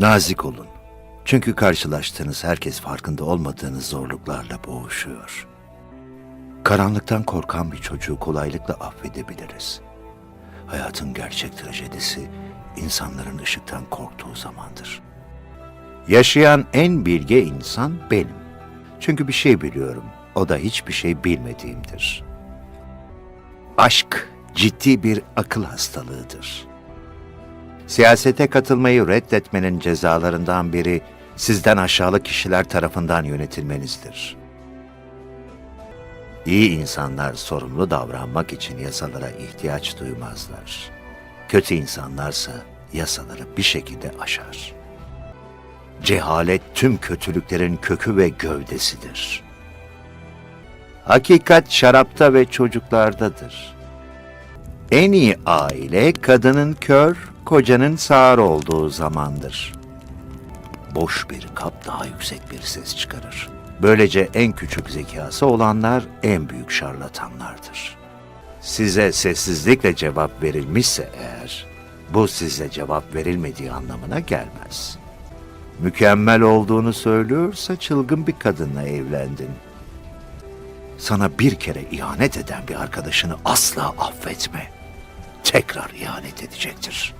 Nazik olun. Çünkü karşılaştığınız herkes farkında olmadığınız zorluklarla boğuşuyor. Karanlıktan korkan bir çocuğu kolaylıkla affedebiliriz. Hayatın gerçek trajedisi insanların ışıktan korktuğu zamandır. Yaşayan en bilge insan benim. Çünkü bir şey biliyorum, o da hiçbir şey bilmediğimdir. Aşk ciddi bir akıl hastalığıdır. Siyasete katılmayı reddetmenin cezalarından biri sizden aşağılık kişiler tarafından yönetilmenizdir. İyi insanlar sorumlu davranmak için yasalara ihtiyaç duymazlar. Kötü insanlarsa yasaları bir şekilde aşar. Cehalet tüm kötülüklerin kökü ve gövdesidir. Hakikat şarapta ve çocuklardadır. En iyi aile kadının kör, kocanın sağır olduğu zamandır. Boş bir kap daha yüksek bir ses çıkarır. Böylece en küçük zekası olanlar en büyük şarlatanlardır. Size sessizlikle cevap verilmişse eğer, bu size cevap verilmediği anlamına gelmez. Mükemmel olduğunu söylüyorsa çılgın bir kadınla evlendin. Sana bir kere ihanet eden bir arkadaşını asla affetme. Tekrar ihanet edecektir.